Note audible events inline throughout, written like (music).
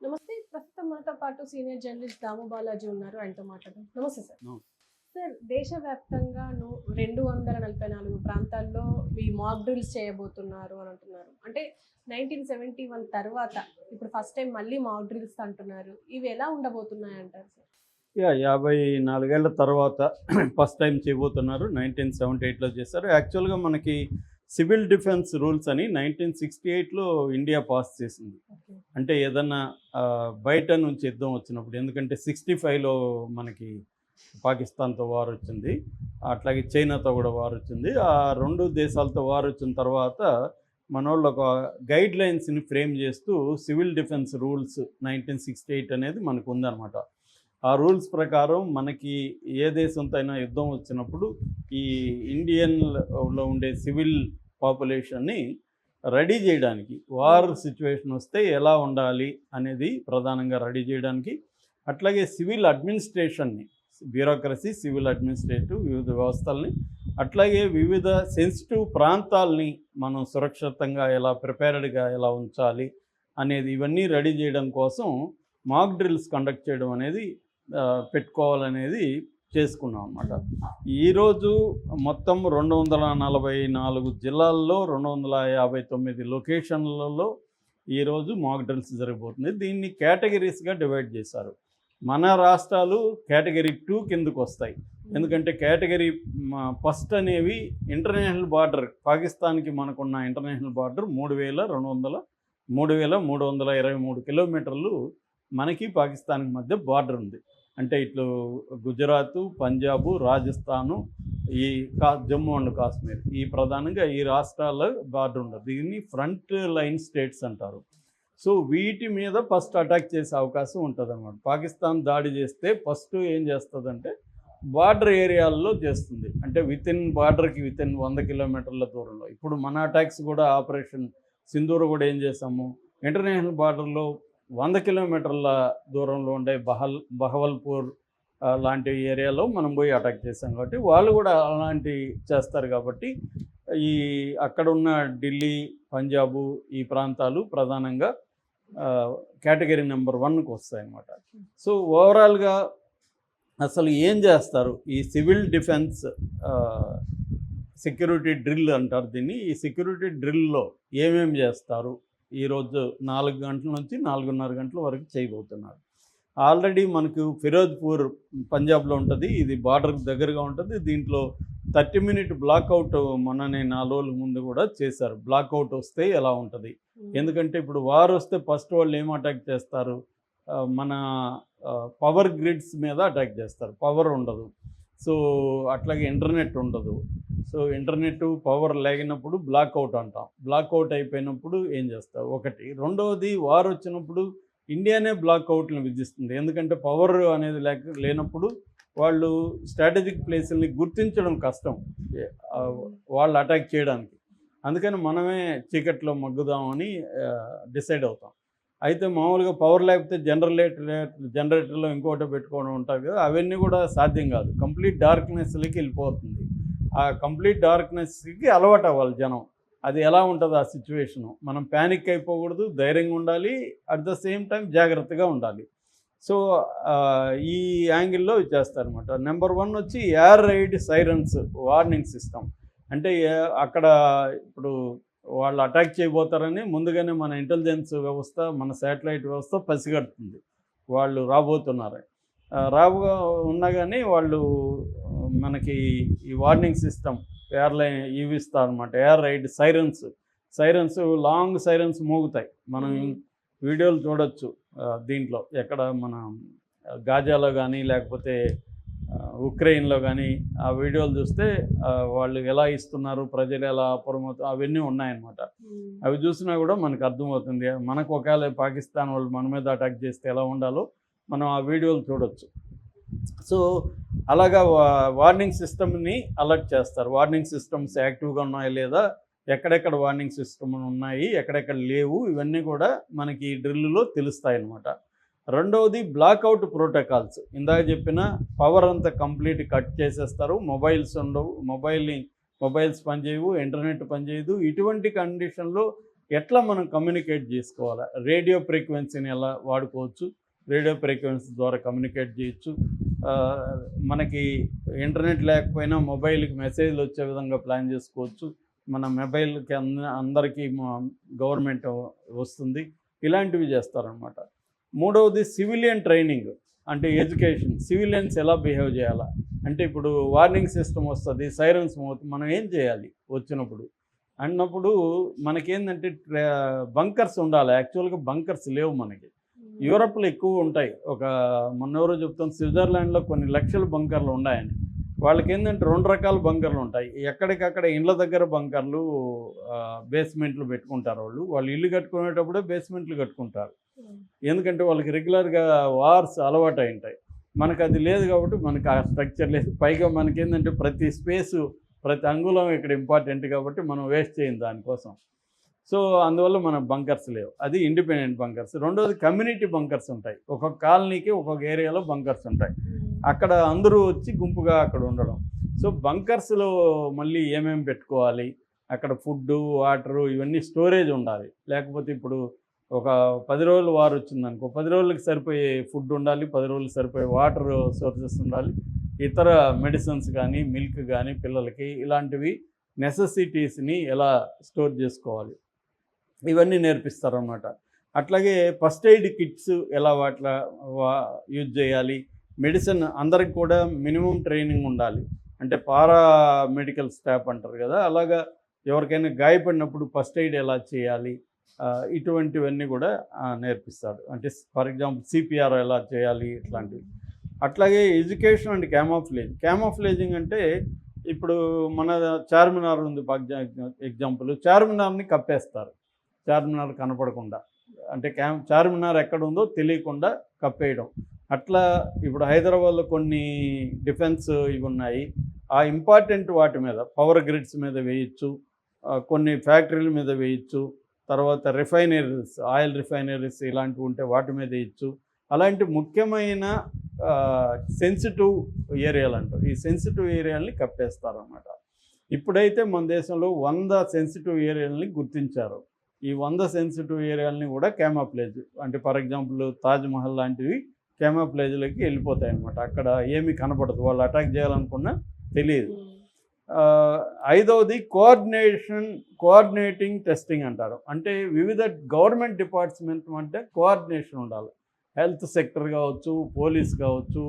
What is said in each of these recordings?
నమస్తే. ప్రస్తుతం మనతో పాటు సీనియర్ జర్నలిస్ట్ దాము బాలాజీ ఉన్నారు. ఆయనతో మాట్లాడదాం. నమస్తే సార్. సార్ దేశవ్యాప్తంగా రెండు వందల నలభై నాలుగు ప్రాంతాల్లో ఈ మాక్ డ్రిల్స్ చేయబోతున్నారు అని అంటున్నారు. అంటే నైన్టీన్ సెవెంటీ వన్ తర్వాత ఇప్పుడు ఫస్ట్ టైం మళ్ళీ మాక్ డ్రిల్స్ అంటున్నారు. ఇవి ఎలా ఉండబోతున్నాయి అంటారు సార్? యా యాభై నాలుగేళ్ళ తర్వాత (clears throat) ఫస్ట్ టైం చేయబోతున్నారు. నైన్టీన్ సెవెంటీ ఎయిట్లో చేశారు. యాక్చువల్గా మనకి సివిల్ డిఫెన్స్ రూల్స్ అని నైన్టీన్ సిక్స్టీ ఎయిట్లో ఇండియా పాస్ చేసింది. అంటే ఏదన్నా బయట నుంచి యుద్ధం వచ్చినప్పుడు ఎందుకంటే సిక్స్టీ ఫైవ్లో మనకి పాకిస్తాన్తో వార్ వచ్చింది అట్లాగే చైనాతో కూడా వార్ వచ్చింది. ఆ రెండు దేశాలతో వార్ వచ్చిన తర్వాత మన వాళ్ళు ఒక గైడ్ లైన్స్ని ఫ్రేమ్ చేస్తూ civil defence rules nineteen sixty eight అనేది మనకు ఉందన్నమాట. ఆ రూల్స్ ప్రకారం మనకి ఏ దేశంతో అయినా యుద్ధం వచ్చినప్పుడు ఈ ఇండియన్లో ఉండే సివిల్ పాపులేషన్ని రెడీ చేయడానికి వార్ సిచ్యువేషన్ వస్తే ఎలా ఉండాలి అనేది ప్రధానంగా రెడీ చేయడానికి అట్లాగే సివిల్ అడ్మినిస్ట్రేషన్ని బ్యూరోక్రసీ సివిల్ అడ్మినిస్ట్రేటివ్ వివిధ వ్యవస్థల్ని అట్లాగే వివిధ సెన్సిటివ్ ప్రాంతాల్ని మనం సురక్షితంగా ఎలా ప్రిపేర్డ్గా ఎలా ఉంచాలి అనేది ఇవన్నీ రెడీ చేయడం కోసం మాక్ డ్రిల్స్ కండక్ట్ చేయడం అనేది పెట్టుకోవాలనేది చేసుకున్నాం అన్నమాట. ఈరోజు మొత్తం రెండు వందల నలభై నాలుగు జిల్లాల్లో రెండు వందల యాభై తొమ్మిది లొకేషన్లలో ఈరోజు మాక్ డ్రిల్స్ జరగబోతుంది దీన్ని కేటగిరీస్గా డివైడ్ చేశారు. మన రాష్ట్రాలు కేటగిరీ టూ కిందకు వస్తాయి. ఎందుకంటే కేటగిరీ ఫస్ట్ అనేవి ఇంటర్నేషనల్ బార్డర్ పాకిస్తాన్కి మనకున్న ఇంటర్నేషనల్ బార్డర్ మూడు వేల రెండు వందల మూడు వేల మూడు వందల ఇరవై మూడు కిలోమీటర్లు మనకి పాకిస్తాన్కి మధ్య బార్డర్ ఉంది. అంటే ఇట్లు గుజరాత్ పంజాబు రాజస్థాను ఈ కా జమ్మూ అండ్ కాశ్మీర్. ఈ ప్రధానంగా ఈ రాష్ట్రాల బార్డర్ ఉండదు. దీన్ని ఫ్రంట్ లైన్ స్టేట్స్ అంటారు. సో వీటి మీద ఫస్ట్ అటాక్ చేసే అవకాశం ఉంటుంది అనమాట పాకిస్తాన్ దాడి చేస్తే ఫస్ట్ ఏం చేస్తుందంటే బార్డర్ ఏరియాల్లో చేస్తుంది. అంటే విత్ ఇన్ బార్డర్కి విత్ ఇన్ వంద కిలోమీటర్ల దూరంలో. ఇప్పుడు మన అటాక్స్ కూడా ఆపరేషన్ సింధూరు కూడా ఏం చేసాము? ఇంటర్నేషనల్ బార్డర్లో వంద కిలోమీటర్ల దూరంలో ఉండే బహల్ బహవల్పూర్ లాంటి ఏరియాలో మనం పోయి అటాక్ చేసాం కాబట్టి వాళ్ళు కూడా అలాంటి చేస్తారు కాబట్టి ఈ అక్కడ ఉన్న ఢిల్లీ పంజాబు ఈ ప్రాంతాలు ప్రధానంగా కేటగిరీ నెంబర్ వన్కి వస్తాయి అన్నమాట సో ఓవరాల్గా అసలు ఏం చేస్తారు? ఈ సివిల్ డిఫెన్స్ సెక్యూరిటీ డ్రిల్ అంటారు దీన్ని. ఈ సెక్యూరిటీ డ్రిల్లో ఏమేమి చేస్తారు? ఈరోజు నాలుగు గంటల నుంచి నాలుగున్నర గంటల వరకు చేయబోతున్నారు. ఆల్రెడీ మనకు ఫిరోజ్పూర్ పంజాబ్లో ఉంటుంది. ఇది బార్డర్ దగ్గరగా ఉంటుంది. దీంట్లో థర్టీ మినిట్ బ్లాక్అవుట్ మొన్ననే నాలుగు రోజుల ముందు కూడా చేశారు. బ్లాక్అవుట్ వస్తే ఎలా ఉంటుంది? ఎందుకంటే ఇప్పుడు వార్ వస్తే ఫస్ట్ వాళ్ళు ఏం అటాక్ చేస్తారు? మన పవర్ గ్రిడ్స్ మీద అటాక్ చేస్తారు. పవర్ ఉండదు. సో అట్లాగే ఇంటర్నెట్ ఉండదు. సో ఇంటర్నెట్ పవర్ లేగినప్పుడు బ్లాక్అవుట్ అంటాం. బ్లాక్అవుట్ అయిపోయినప్పుడు ఏం చేస్తావు? ఒకటి. రెండవది వార్ వచ్చినప్పుడు ఇండియానే బ్లాక్అవుట్ని విధిస్తుంది. ఎందుకంటే పవర్ అనేది లేక లేనప్పుడు వాళ్ళు స్ట్రాటజిక్ ప్లేసుల్ని గుర్తించడం కష్టం. వాళ్ళు అటాక్ చేయడానికి. అందుకని మనమే చీకట్లో మగ్గుదామని డిసైడ్ అవుతాం. అయితే మామూలుగా పవర్ లేకపోతే జనరేటర్ జనరేటర్లో ఇంకోటి పెట్టుకోవడం ఉంటుంది కదా అవన్నీ కూడా సాధ్యం కాదు. కంప్లీట్ డార్క్నెస్లకి వెళ్ళిపోతుంది. ఆ కంప్లీట్ డార్క్నెస్కి అలవాటు అవ్వాలి జనం. అది ఎలా ఉంటుంది ఆ సిచ్యువేషను? మనం ప్యానిక్ అయిపోకూడదు ధైర్యంగా ఉండాలి అట్ ద సేమ్ టైం జాగ్రత్తగా ఉండాలి. సో ఈ యాంగిల్లో చేస్తారనమాట నెంబర్ వన్ వచ్చి air raid sirens warning system. అంటే అక్కడ ఇప్పుడు వాళ్ళు అటాక్ చేయబోతారని ముందుగానే మన ఇంటెలిజెన్స్ వ్యవస్థ మన శాటిలైట్ వ్యవస్థ పసిగడుతుంది. వాళ్ళు రాబోతున్నారు. రాబో ఉన్నా కానీ వాళ్ళు మనకి ఈ వార్నింగ్ సిస్టమ్ ఎయిర్లైన్ ఇవి ఇస్తారనమాట air raid sirens. Sirens long sirens మోగుతాయి. మనం వీడియోలు చూడొచ్చు దీంట్లో. ఎక్కడ మన గాజాలో కానీ లేకపోతే ఉక్రెయిన్లో కానీ ఆ వీడియోలు చూస్తే వాళ్ళు ఎలా ఇస్తున్నారు ప్రజలు ఎలా అప్రమత్తం అవన్నీ ఉన్నాయన్నమాట. అవి చూసినా కూడా మనకు అర్థమవుతుంది. మనకు ఒకవేళ పాకిస్తాన్ వాళ్ళు మన మీద అటాక్ చేస్తే ఎలా ఉండాలో మనం ఆ వీడియోలు చూడొచ్చు. సో అలాగా వార్నింగ్ సిస్టమ్ని అలర్ట్ చేస్తారు. వార్నింగ్ సిస్టమ్స్ యాక్టివ్గా ఉన్నాయా లేదా ఎక్కడెక్కడ వార్నింగ్ సిస్టమ్ ఉన్నాయి ఎక్కడెక్కడ లేవు ఇవన్నీ కూడా మనకి ఈ డ్రిల్లో తెలుస్తాయి అన్నమాట రెండవది బ్లాక్అవుట్ ప్రోటోకాల్స్ ఇందాక చెప్పిన పవర్ అంతా కంప్లీట్ కట్ చేసేస్తారు. మొబైల్స్ ఉండవు. మొబైల్ని మొబైల్స్ పనిచేయవు ఇంటర్నెట్ పనిచేయదు. ఇటువంటి కండిషన్లో ఎట్లా మనం కమ్యూనికేట్ చేసుకోవాలా? రేడియో ఫ్రీక్వెన్సీని ఎలా వాడుకోవచ్చు? రేడియో ఫ్రీక్వెన్సీ ద్వారా కమ్యూనికేట్ చేయొచ్చు. మనకి ఇంటర్నెట్ లేకపోయినా మొబైల్కి మెసేజ్లు వచ్చే విధంగా ప్లాన్ చేసుకోవచ్చు. మన మొబైల్కి అంద అందరికీ గవర్నమెంట్ వస్తుంది. ఇలాంటివి చేస్తారనమాట మూడవది సివిలియన్ ట్రైనింగ్ అంటే ఎడ్యుకేషన్. సివిలియన్స్ ఎలా బిహేవ్ చేయాలా? అంటే ఇప్పుడు వార్నింగ్ సిస్టమ్ వస్తుంది సైరన్స్ మోతుంది మనం ఏం చేయాలి వచ్చినప్పుడు? అన్నప్పుడు మనకేంటంటే బంకర్స్ ఉండాలి. యాక్చువల్గా బంకర్స్ లేవు మనకి. యూరప్లో ఎక్కువ ఉంటాయి. ఒక మొన్న ఎవరో చెప్తాను స్విట్జర్లాండ్లో కొన్ని లక్షల బంకర్లు ఉన్నాయని వాళ్ళకి ఏంటంటే రెండు రకాల బంకర్లు ఉంటాయి. ఎక్కడికక్కడ ఇండ్ల దగ్గర బంకర్లు బేస్మెంట్లు పెట్టుకుంటారు వాళ్ళు. వాళ్ళు ఇల్లు కట్టుకునేటప్పుడే బేస్మెంట్లు కట్టుకుంటారు. ఎందుకంటే వాళ్ళకి రెగ్యులర్గా వార్స్ అలవాటు అయి ఉంటాయి మనకు అది లేదు కాబట్టి మనకు ఆ స్ట్రక్చర్ లేదు. పైగా మనకి ఏంటంటే ప్రతి స్పేసు ప్రతి అంగుళం ఇక్కడ ఇంపార్టెంట్ కాబట్టి మనం వేస్ట్ చేయం దానికోసం. సో అందువల్ల మన బంకర్స్ లేవు. అది ఇండిపెండెంట్ బంకర్స్. రెండోది కమ్యూనిటీ బంకర్స్ ఉంటాయి. ఒక్కొక్క కాలనీకి ఒక్కొక్క ఏరియాలో బంకర్స్ ఉంటాయి. అక్కడ అందరూ వచ్చి గుంపుగా అక్కడ ఉండడం. సో బంకర్స్లో మళ్ళీ ఏమేమి పెట్టుకోవాలి? అక్కడ ఫుడ్డు వాటరు ఇవన్నీ స్టోరేజ్ ఉండాలి. లేకపోతే ఇప్పుడు ఒక పది రోజులు వారు వచ్చిందనుకో పది రోజులకు సరిపోయే ఫుడ్ ఉండాలి పది రోజులకు సరిపోయే వాటర్ సోర్సెస్ ఉండాలి ఇతర మెడిసిన్స్ కానీ మిల్క్ కానీ పిల్లలకి ఇలాంటివి నెససిటీస్ని ఎలా స్టోర్ చేసుకోవాలి? ఇవన్నీ నేర్పిస్తారన్నమాట. అట్లాగే ఫస్ట్ ఎయిడ్ కిట్స్ ఎలా వాట్లా యూజ్ చేయాలి? మెడిసిన్ అందరికి కూడా మినిమం ట్రైనింగ్ ఉండాలి. అంటే పారా మెడికల్ స్టాఫ్ అంటారు కదా అలాగా ఎవరికైనా గాయపడినప్పుడు ఫస్ట్ ఎయిడ్ ఎలా చేయాలి? ఇటువంటివన్నీ కూడా నేర్పిస్తాడు. అంటే ఫర్ ఎగ్జాంపుల్ సిపిఆర్ ఎలా చేయాలి ఇట్లాంటివి. అట్లాగే ఎడ్యుకేషన్ అండ్ క్యామోఫ్లేజ్ క్యామోఫ్లేజింగ్ అంటే ఇప్పుడు మన చార్మినార్ ఉంది ఎగ్జాంపుల్. చార్మినార్ని కప్పేస్తారు. చార్మినార్ కనపడకుండా. అంటే క్యా చార్మినార్ ఎక్కడ ఉందో తెలియకుండా కప్పేయడం. అట్లా ఇప్పుడు హైదరాబాద్లో కొన్ని డిఫెన్స్ ఇవి ఉన్నాయి. ఆ ఇంపార్టెంట్ వాటి మీద పవర్ గ్రిడ్స్ మీద వేయచ్చు. కొన్ని ఫ్యాక్టరీల మీద వేయచ్చు. తర్వాత రిఫైనరీస్ ఆయిల్ రిఫైనరీస్ ఇలాంటివి ఉంటే వాటి మీద ఇచ్చు. అలాంటి ముఖ్యమైన సెన్సిటివ్ ఏరియాలు అంటారు. ఈ సెన్సిటివ్ ఏరియాలని కప్పేస్తారన్నమాట. ఇప్పుడైతే మన దేశంలో వంద సెన్సిటివ్ ఏరియాలని గుర్తించారు. ఈ వంద సెన్సిటివ్ ఏరియాలని కూడా కేమాప్లేజ్ అంటే ఫర్ ఎగ్జాంపుల్ తాజ్ మహల్ లాంటివి క్యామాప్లేజ్లోకి వెళ్ళిపోతాయి అనమాట అక్కడ ఏమీ కనపడదు. వాళ్ళు అటాక్ చేయాలనుకున్నా తెలియదు. ఐదవది కోఆర్డినేషన్ కోఆర్డినేటింగ్ టెస్టింగ్ అంటారు. అంటే వివిధ గవర్నమెంట్ డిపార్ట్మెంట్ అంటే కోఆర్డినేషన్ ఉండాలి. హెల్త్ సెక్టర్ కావచ్చు పోలీస్ కావచ్చు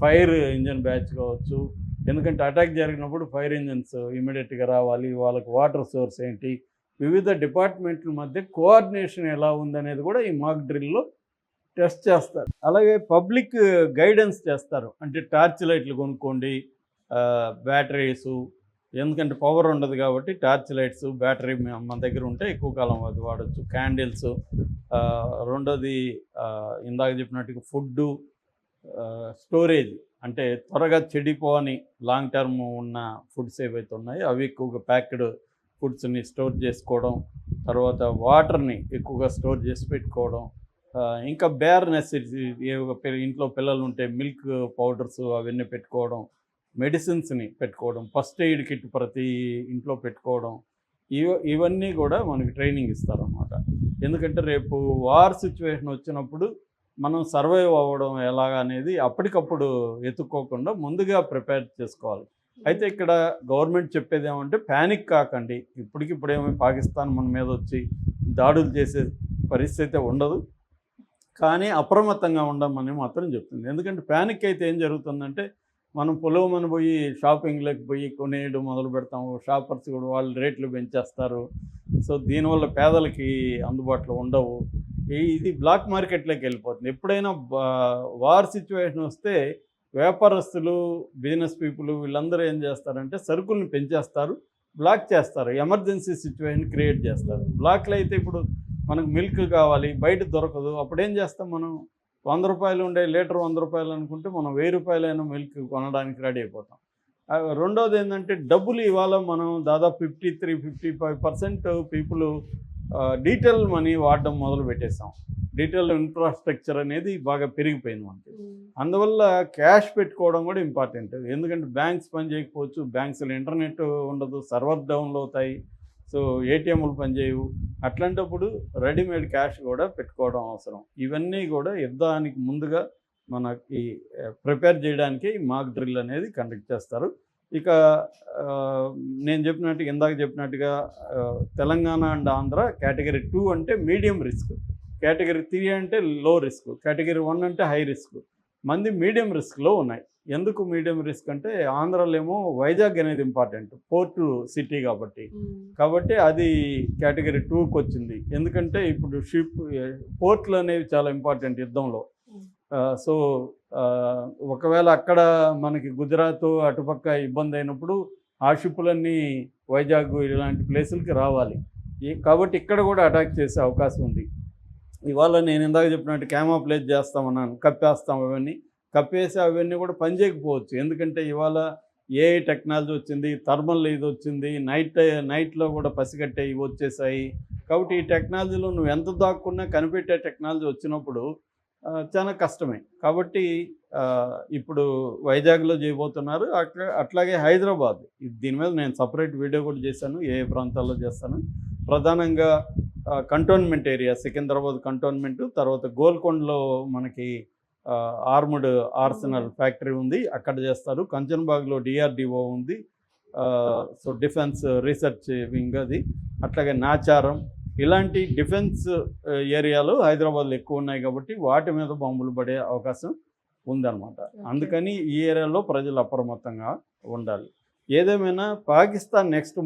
ఫైర్ ఇంజన్ బ్యాచ్ కావచ్చు. ఎందుకంటే అటాక్ జరిగినప్పుడు ఫైర్ ఇంజన్స్ ఇమీడియట్గా రావాలి. వాళ్ళకి వాటర్ సోర్స్ ఏంటి? వివిధ డిపార్ట్మెంట్ల మధ్య కోఆర్డినేషన్ ఎలా ఉందనేది కూడా ఈ మాక్ డ్రిల్లో టెస్ట్ చేస్తారు. అలాగే పబ్లిక్ గైడెన్స్ చేస్తారు. అంటే టార్చ్ లైట్లు కొనుక్కోండి బ్యాటరీసు ఎందుకంటే పవర్ ఉండదు కాబట్టి టార్చ్ లైట్స్ బ్యాటరీ మన దగ్గర ఉంటే ఎక్కువ కాలం అది వాడచ్చు. క్యాండిల్స్ రెండోది ఇందాక చెప్పినట్టుగా ఫుడ్డు స్టోరేజ్. అంటే త్వరగా చెడిపోని లాంగ్ టర్మ్ ఉన్న ఫుడ్స్ ఏవైతే ఉన్నాయో అవి ఎక్కువగా ప్యాక్డ్ ఫుడ్స్ని స్టోర్ చేసుకోవడం తర్వాత వాటర్ని ఎక్కువగా స్టోర్ చేసి పెట్టుకోవడం ఇంకా బేర్ నెసెసిటీ ఇంట్లో పిల్లలు ఉంటే మిల్క్ పౌడర్స్ అవన్నీ పెట్టుకోవడం మెడిసిన్స్ని పెట్టుకోవడం ఫస్ట్ ఎయిడ్ కిట్ ప్రతి ఇంట్లో పెట్టుకోవడం ఇవ ఇవన్నీ కూడా మనకి ట్రైనింగ్ ఇస్తారన్నమాట. ఎందుకంటే రేపు వార్ సిచ్యువేషన్ వచ్చినప్పుడు మనం సర్వైవ్ అవ్వడం ఎలాగనేది అప్పటికప్పుడు ఎత్తుక్కోకుండా ముందుగా ప్రిపేర్ చేసుకోవాలి. అయితే ఇక్కడ గవర్నమెంట్ చెప్పేది ఏమంటే ప్యానిక్ కాకండి. ఇప్పటికిప్పుడు పాకిస్తాన్ మన మీద వచ్చి దాడులు చేసే పరిస్థితి ఉండదు. కానీ అప్రమత్తంగా ఉండమని మాత్రం చెప్తుంది. ఎందుకంటే ప్యానిక్ అయితే ఏం జరుగుతుందంటే మనం పొలవమని పోయి షాపింగ్లోకి పోయి కొనేయడం మొదలు పెడతాము. షాపర్స్ కూడా వాళ్ళు రేట్లు పెంచేస్తారు. సో దీనివల్ల పేదలకి అందుబాటులో ఉండవు. ఇది బ్లాక్ మార్కెట్లోకి వెళ్ళిపోతుంది. ఎప్పుడైనా వార్ సిచ్యువేషన్ వస్తే వ్యాపారస్తులు బిజినెస్ పీపుల్ వీళ్ళందరూ ఏం చేస్తారంటే సరుకుల్ని పెంచేస్తారు బ్లాక్ చేస్తారు. ఎమర్జెన్సీ సిచ్యువేషన్ క్రియేట్ చేస్తారు. బ్లాక్లో అయితే ఇప్పుడు మనకు మిల్క్ కావాలి బయట దొరకదు. అప్పుడు ఏం చేస్తాం మనం? వంద రూపాయలు ఉండే లీటర్ వంద రూపాయలు అనుకుంటే మనం వెయ్యి రూపాయలైన మిల్క్ కొనడానికి రెడీ అయిపోతాం. రెండోది ఏంటంటే డబ్బులు ఇవాళ మనం దాదాపు fifty three fifty five percent people digital money వాడడం మొదలు పెట్టేసాం డీటెయిల్ ఇన్ఫ్రాస్ట్రక్చర్ అనేది బాగా పెరిగిపోయింది మనకి. అందువల్ల క్యాష్ పెట్టుకోవడం కూడా ఇంపార్టెంట్ ఎందుకంటే బ్యాంక్స్ పని చేయకపోవచ్చు బ్యాంక్స్లో ఇంటర్నెట్ ఉండదు సర్వర్ డౌన్లు అవుతాయి. సో ఏటీఎంలు పనిచేయవు. అట్లాంటప్పుడు రెడీమేడ్ క్యాష్ కూడా పెట్టుకోవడం అవసరం. ఇవన్నీ కూడా యుద్ధానికి ముందుగా మనకి ప్రిపేర్ చేయడానికి మాక్ డ్రిల్ అనేది కండక్ట్ చేస్తారు. ఇక నేను చెప్పినట్టు ఇందాక చెప్పినట్టుగా Telangana and Andhra category two అంటే మీడియం రిస్క్. కేటగిరీ త్రీ అంటే లో రిస్క్. కేటగిరీ వన్ అంటే హై రిస్క్. మంది మీడియం రిస్క్లో ఉన్నాయి. ఎందుకు మీడియం రిస్క్ అంటే ఆంధ్రాలో ఏమో వైజాగ్ అనేది ఇంపార్టెంట్. పోర్టు సిటీ కాబట్టి. కాబట్టి అది కేటగిరీ టూకి వచ్చింది. ఎందుకంటే ఇప్పుడు షిప్ పోర్ట్లు అనేవి చాలా ఇంపార్టెంట్ యుద్ధంలో. సో ఒకవేళ అక్కడ మనకి గుజరాత్ అటుపక్క ఇబ్బంది అయినప్పుడు ఆ షిప్పులన్నీ వైజాగ్ ఇలాంటి ప్లేసులకి రావాలి. కాబట్టి ఇక్కడ కూడా అటాక్ చేసే అవకాశం ఉంది. ఇవాళ నేను ఇందాక చెప్పినట్టు క్యామోప్లేజ్ చేస్తామన్నాను కప్పేస్తాం అవన్నీ. కప్పేసి అవన్నీ కూడా పనిచేయకపోవచ్చు ఎందుకంటే ఇవాళ ఏఐ టెక్నాలజీ వచ్చింది థర్మల్ ఇది వచ్చింది నైట్ నైట్లో కూడా పసిగట్టే ఇవి వచ్చేసాయి. కాబట్టి ఈ టెక్నాలజీలో నువ్వు ఎంత దాక్కున్నా కనిపెట్టే టెక్నాలజీ వచ్చినప్పుడు చాలా కష్టమే. కాబట్టి ఇప్పుడు వైజాగ్లో చేయబోతున్నారు. అట్లా అట్లాగే హైదరాబాద్. దీని మీద నేను సపరేట్ వీడియో కూడా చేశాను ఏ ప్రాంతాల్లో చేస్తాను. ప్రధానంగా కంటోన్మెంట్ ఏరియా సికింద్రాబాద్ కంటోన్మెంట్ తర్వాత గోల్కొండలో మనకి ఆర్ముడ్ ఆర్సనల్ ఫ్యాక్టరీ ఉంది అక్కడ చేస్తారు. కంచన్బాగ్లో డిఆర్డిఓ ఉంది. సో డిఫెన్స్ రీసెర్చ్ వింగ్ అది. అట్లాగే నాచారం. ఇలాంటి డిఫెన్స్ ఏరియాలు హైదరాబాద్లో ఎక్కువ ఉన్నాయి కాబట్టి వాటి మీద బాంబులు పడే అవకాశం ఉందన్నమాట. అందుకని ఈ ఏరియాలో ప్రజలు అప్రమత్తంగా ఉండాలి. ఏదేమైనా పాకిస్తాన్ నెక్స్ట్